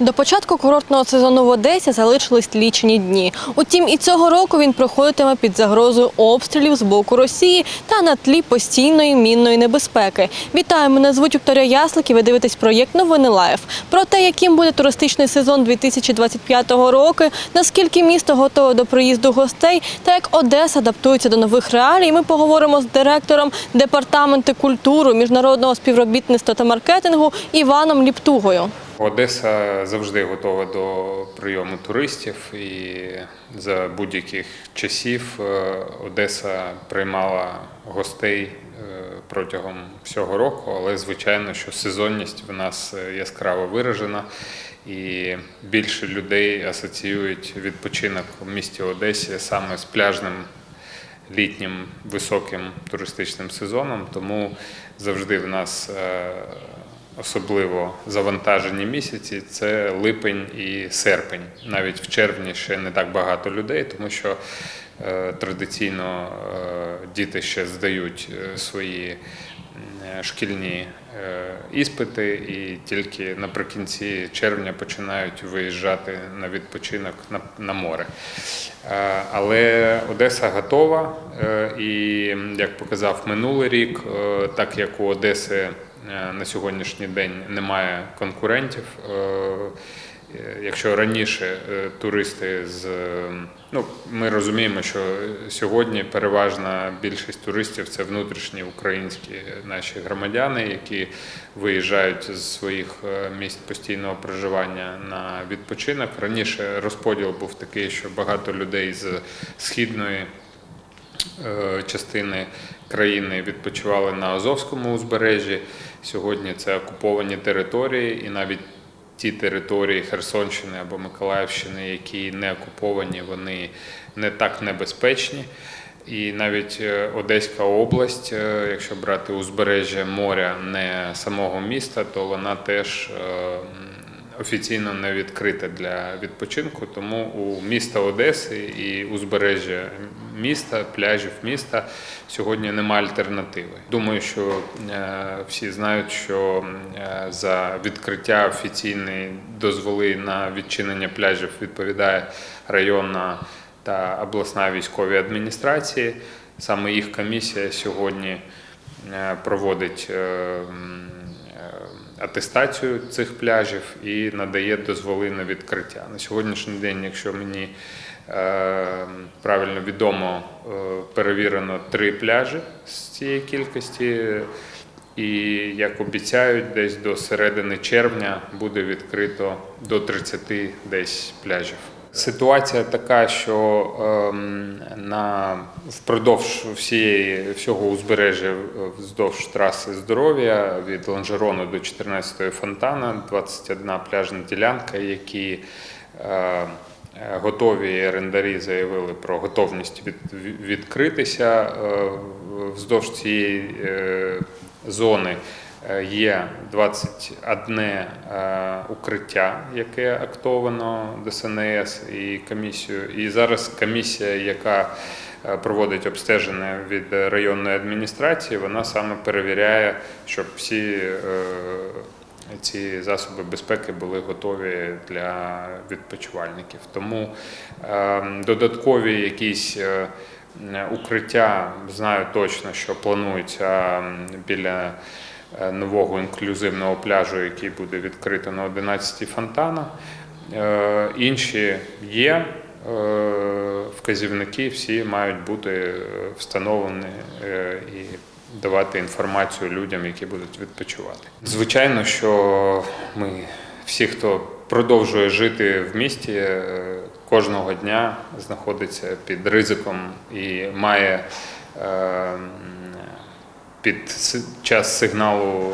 До початку курортного сезону в Одесі залишились лічені дні. Утім, і цього року він проходитиме під загрозою обстрілів з боку Росії та на тлі постійної мінної небезпеки. Вітаю, мене звуть Вікторія Яслик і ви дивитесь проєкт Новини Лайф. Про те, яким буде туристичний сезон 2025 року, наскільки місто готове до приїзду гостей та як Одеса адаптується до нових реалій, ми поговоримо з директором департаменту культури, міжнародного співробітництва та маркетингу Іваном Ліптугою. Одеса завжди готова до прийому туристів, і за будь-яких часів е, Одеса приймала гостей е, протягом всього року, але звичайно, що сезонність в нас е, яскраво виражена, і більше людей асоціюють відпочинок у місті Одесі саме з пляжним літнім високим туристичним сезоном, тому завжди в нас особливо завантажені місяці це липень і серпень. Навіть в червні ще не так багато людей, тому що е, традиційно е, діти ще здають е, свої шкільні іспити, і тільки наприкінці червня починають виїжджати на відпочинок на, море. Але Одеса готова, і як показав минулий рік, так як у Одеси на сьогоднішній день немає конкурентів. е, е, Якщо раніше е, туристи з е, ну ми розуміємо, що сьогодні переважна більшість туристів це внутрішні українські наші громадяни, які виїжджають з своїх е, місць постійного проживання на відпочинок. Раніше розподіл був такий, що багато людей з східної е, частини країни відпочивали на Азовському узбережжі. Сьогодні це окуповані території, і навіть ті території Херсонщини або Миколаївщини, які не окуповані, вони не так небезпечні. І навіть е, Одеська область, е, якщо брати узбережжя моря, не самого міста, то вона теж е, офіційно не відкрита для відпочинку. Тому у міста Одеси і узбережжя міста, пляжів міста сьогодні немає альтернативи. Думаю, що е, всі знають, що е, за відкриття офіційні дозволи на відчинення пляжів відповідає районна та обласна військові адміністрації. Саме їх комісія сьогодні е, проводить атестацію цих пляжів і надає дозволи на відкриття. На сьогоднішній день, якщо мені е, правильно відомо, е, перевірено три пляжі з цієї кількості. І як обіцяють, десь до середини червня буде відкрито до 30 десь пляжів. Ситуація така, що ем, на впродовж всієї всього узбережжя вздовж траси здоров'я від Ланжерону до 14-ї фонтана, 21 пляжна ділянка, які е, готові орендарі заявили про готовність від, відкритися е, вздовж цієї е, зони. Е, Є 21 е, укриття, яке актовано ДСНС і комісію. І зараз комісія, яка е, проводить обстеження від районної адміністрації, вона саме перевіряє, щоб всі ці засоби безпеки були готові для відпочивальників. Тому додаткові якісь укриття знаю точно, що планується біля нового інклюзивного пляжу, який буде відкрито на 11 фонтана. Е, Інші є. е, Вказівники всі мають бути е, встановлені е, і давати інформацію людям, які будуть відпочивати. Звичайно, що ми всі, хто продовжує жити в місті, е, кожного дня знаходиться під ризиком і має е, під час сигналу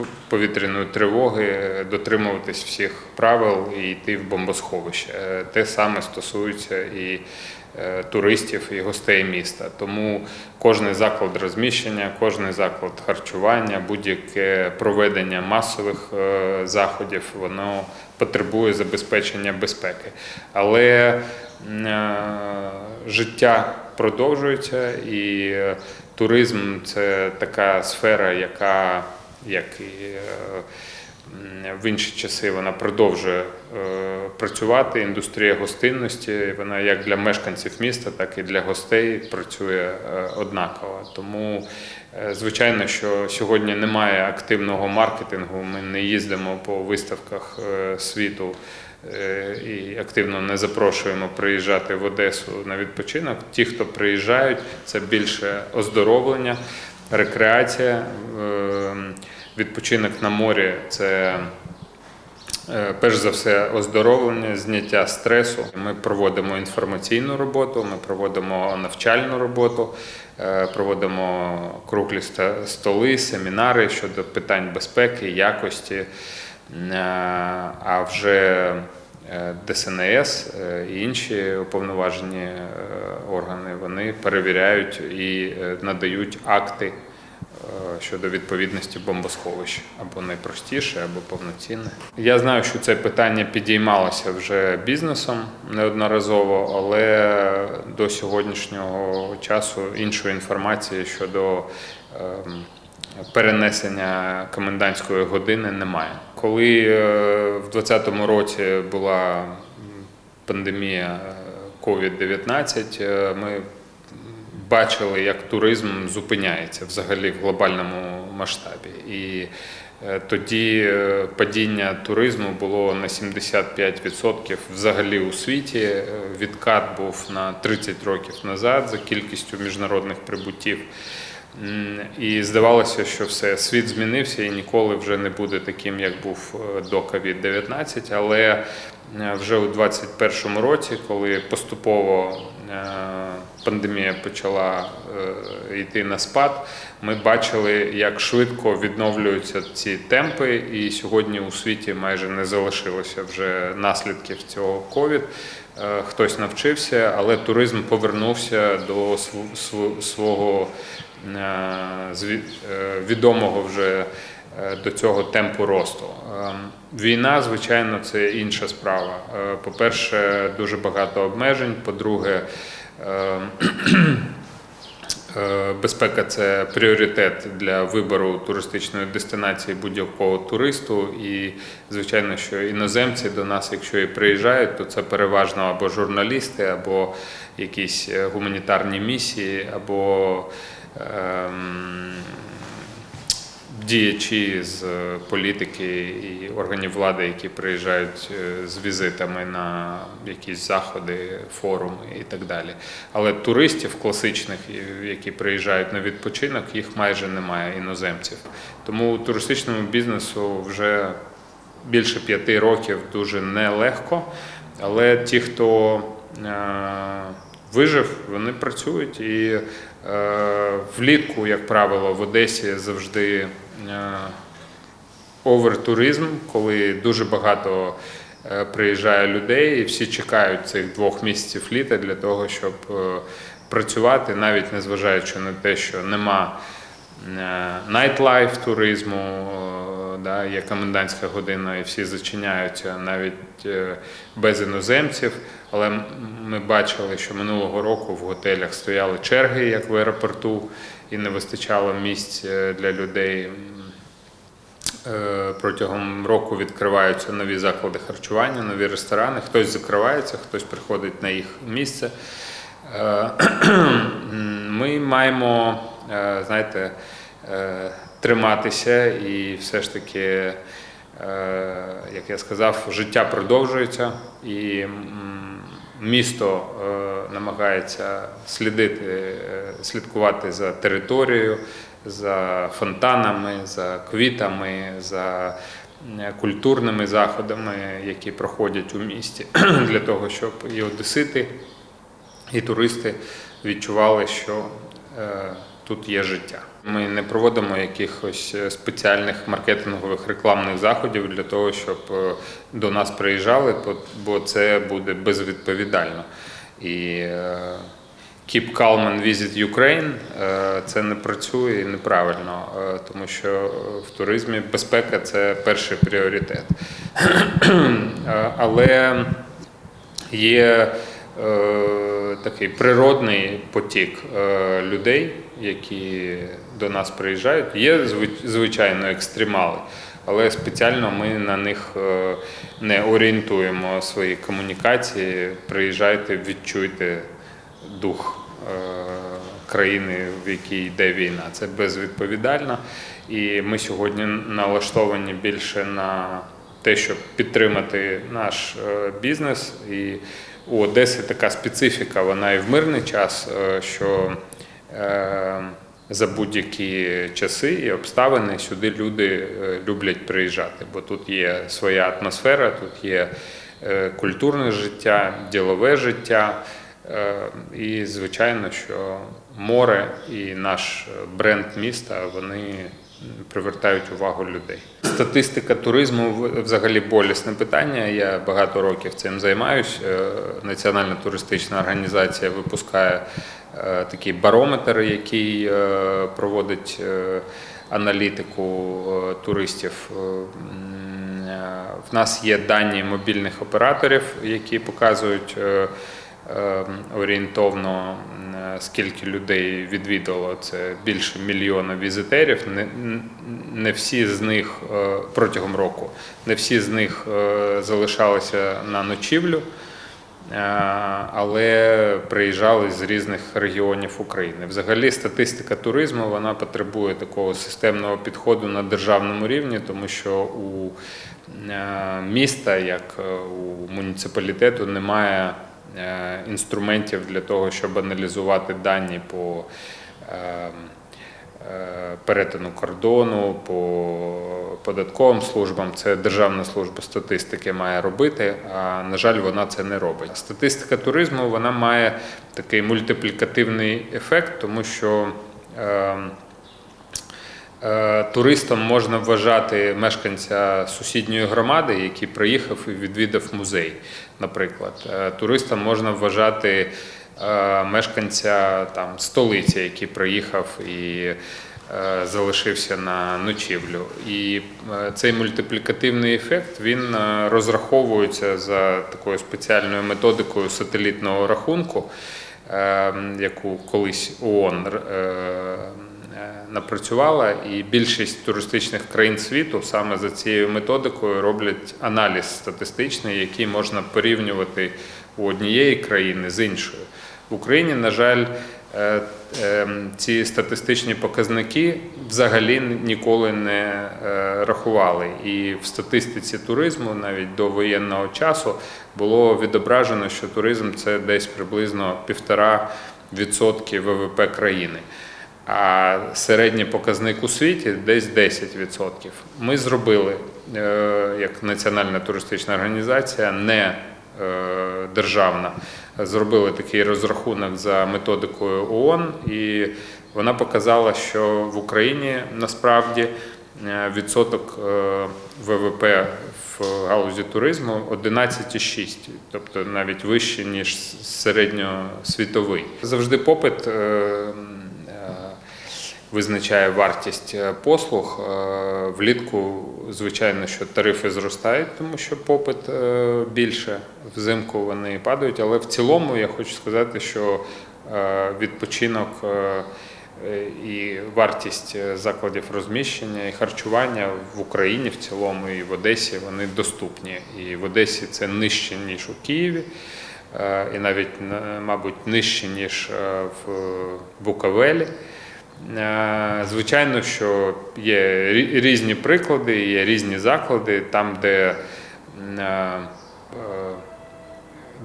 е, повітряної тривоги дотримуватись всіх правил і йти в бомбосховище. Е, Те саме стосується і е, туристів, і гостей міста. Тому кожний заклад розміщення, кожний заклад харчування, будь-яке проведення масових заходів, воно потребує забезпечення безпеки. Але життя продовжується і туризм це така сфера, яка як і е, В інші часи вона продовжує е, працювати. Індустрія гостинності вона як для мешканців міста, так і для гостей працює е, однаково. Тому, звичайно, що сьогодні немає активного маркетингу. Ми не їздимо по виставках світу і активно не запрошуємо приїжджати в Одесу на відпочинок. Ті, хто приїжджають, це більше оздоровлення, рекреація. е, Відпочинок на морі це е, перш за все оздоровлення, зняття стресу. Ми проводимо інформаційну роботу, ми проводимо навчальну роботу, е, проводимо круглі столи, семінари щодо питань безпеки, якості. Е, А вже е, ДСНС е, і інші уповноважені органи вони перевіряють і надають акти щодо відповідності бомбосховищ або найпростіше, або повноцінне. Я знаю, що це питання підіймалося вже бізнесом неодноразово, але до сьогоднішнього часу іншої інформації щодо ем, перенесення комендантської години немає. Коли е, в 2020 році була пандемія е, COVID-19, е, ми бачили, як туризм зупиняється взагалі в глобальному масштабі. І е, тоді е, падіння туризму було на 75% взагалі у світі. Е, Відкат був на 30 років назад за кількістю міжнародних прибуттів. І здавалося, що все, світ змінився і ніколи вже не буде таким, як був е, до COVID-19. Але е, вже у 2021 році, коли поступово е, пандемія почала йти на спад, ми бачили, як швидко відновлюються ці темпи, і сьогодні у світі майже не залишилося вже наслідків цього ковід. Хтось навчився, але туризм повернувся до св- св- свого е, е, відомого вже е, до цього темпу росту. Ем, Війна, звичайно, це інша справа. По-перше, дуже багато обмежень. По-друге, ем, Безпека це пріоритет для вибору туристичної дестинації будь-якого туристу. І, звичайно, що іноземці до нас, якщо і приїжджають, то це переважно або журналісти, або якісь гуманітарні місії, або діячі з політики і органів влади, які приїжджають е, з візитами на якісь заходи, форуми і так далі. Але туристів класичних, які приїжджають на відпочинок, їх майже немає іноземців. Тому туристичному бізнесу вже більше п'яти років дуже нелегко. Але ті, хто е, вижив, вони працюють. І е, влітку, як правило, в Одесі завжди е, овертуризм, коли дуже багато е, приїжджає людей, і всі чекають цих двох місяців літа для того, щоб працювати, навіть незважаючи на те, що нема найтлайф туризму, да, є комендантська година, і всі зачиняються навіть е, без іноземців. Але ми бачили, що минулого року в готелях стояли черги, як в аеропорту, і не вистачало місць е, для людей. Е, Протягом року відкриваються нові заклади харчування, нові ресторани. Хтось закривається, хтось приходить на їх місце. Ми маємо, знаєте, триматися і все ж таки, е, як я сказав, життя продовжується і місто е, намагається слідити, е, слідкувати за територією, за фонтанами, за квітами, за культурними заходами, які проходять у місті, для того, щоб і одесити, і туристи відчували, що тут є життя. Ми не проводимо якихось е, спеціальних маркетингових рекламних заходів для того, щоб е, до нас приїжджали, бо- це буде безвідповідально. І е, Keep calm and visit Ukraine це не працює неправильно, тому що в туризмі безпека це перший пріоритет. Але є такий природний потік людей, які до нас приїжджають. Є зви- звичайно екстремали, але спеціально ми на них е, не орієнтуємо свої комунікації. Приїжджайте, відчуйте дух е, країни, в якій йде війна. Це безвідповідально. І ми сьогодні налаштовані більше на те, щоб підтримати наш е, бізнес. І у Одеси така специфіка, вона і в мирний час, що за будь-які часи і обставини сюди люди е, люблять приїжджати, бо тут є своя атмосфера, тут є е, культурне життя, ділове життя. Е, І звичайно, що море і наш бренд міста вони привертають увагу людей. Статистика туризму взагалі болісне питання. Я багато років цим займаюся. Національна туристична організація випускає е, такий барометр, який е, проводить е, аналітику е, туристів. Е, е, В нас є дані мобільних операторів, які показують е, е, орієнтовно е, скільки людей відвідало це більше мільйона візитерів. Не, всі з них е, протягом року, не всі з них е, залишалися на ночівлю. Е, але приїжджали з різних регіонів України. Взагалі, статистика туризму вона потребує такого системного підходу на державному рівні, тому що у е, міста, як е, у муніципалітету, немає інструментів для того, щоб аналізувати дані по перетину кордону, по податковим службам. Це Державна служба статистики має робити, а на жаль, вона це не робить. Статистика туризму вона має такий мультиплікативний ефект, тому що е, Е, Туристом можна вважати мешканця сусідньої громади, який приїхав і відвідав музей, наприклад. Е, Туристом можна вважати е, мешканця там, столиці, який приїхав і е, залишився на ночівлю. І е, цей мультиплікативний ефект він е, розраховується за такою спеціальною методикою сателітного рахунку, е, яку колись ООН е, е, напрацювала, і більшість туристичних країн світу саме за цією методикою роблять аналіз статистичний, який можна порівнювати у однієї країни з іншою. В Україні, на жаль, е, е, ці статистичні показники взагалі ніколи не е, рахували. І в статистиці туризму навіть до воєнного часу було відображено, що туризм це десь приблизно півтора відсотки ВВП країни. А середній показник у світі десь 10%. Ми зробили е, як національна туристична організація, не державна, зробили такий розрахунок за методикою ООН, і вона показала, що в Україні насправді е, відсоток е, ВВП в галузі туризму 11,6, тобто навіть вище ніж середньосвітовий. Завжди попит. е, е, Визначає вартість е, послуг Е, влітку, звичайно, що тарифи зростають, тому що попит е, більше. Взимку вони падають, але в цілому я хочу сказати, що е, відпочинок е, і вартість закладів розміщення і харчування в Україні в цілому і в Одесі вони доступні. І в Одесі це нижче ніж у Києві. І навіть, мабуть, нижче, ніж в Буковелі. Е, Звичайно, що є різні приклади, є різні заклади, там, де е, е,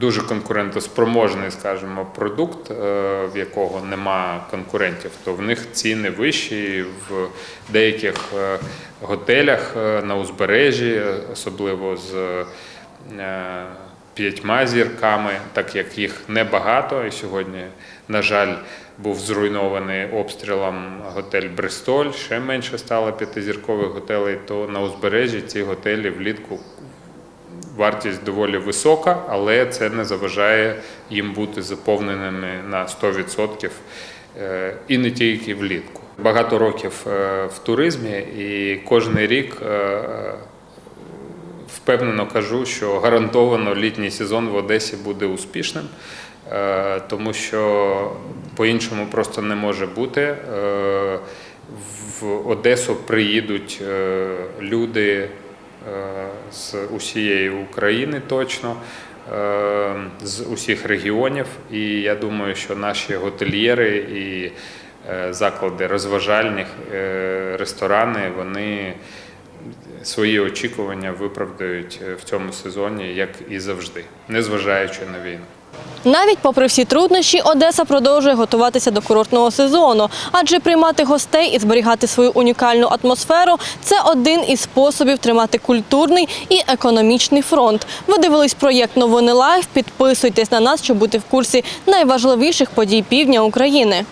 дуже конкурентоспроможний, скажімо, продукт, в якого нема конкурентів, то в них ціни вищі. В деяких готелях на узбережжі, особливо з п'ятьма зірками, так як їх небагато. І сьогодні, на жаль, був зруйнований обстрілом готель Бристоль, ще менше стало п'ятизіркових готелей, то на узбережжі ці готелі влітку вартість доволі висока, але це не заважає їм бути заповненими на 100% е, і не тільки влітку. Багато років е, в туризмі і кожен рік е, впевнено кажу, що гарантовано літній сезон в Одесі буде успішним, тому що по-іншому просто не може бути. Е, в Одесу приїдуть е, люди е, з усієї України точно, е, з усіх регіонів. І я думаю, що наші готельєри і е, заклади розважальних, е, ресторани, вони свої очікування виправдають е, в цьому сезоні, як і завжди, незважаючи на війну. Навіть попри всі труднощі, Одеса продовжує готуватися до курортного сезону, адже приймати гостей і зберігати свою унікальну атмосферу це один із способів тримати культурний і економічний фронт. Ви дивились проєкт Новини Лайф. Підписуйтесь на нас, щоб бути в курсі найважливіших подій півдня України.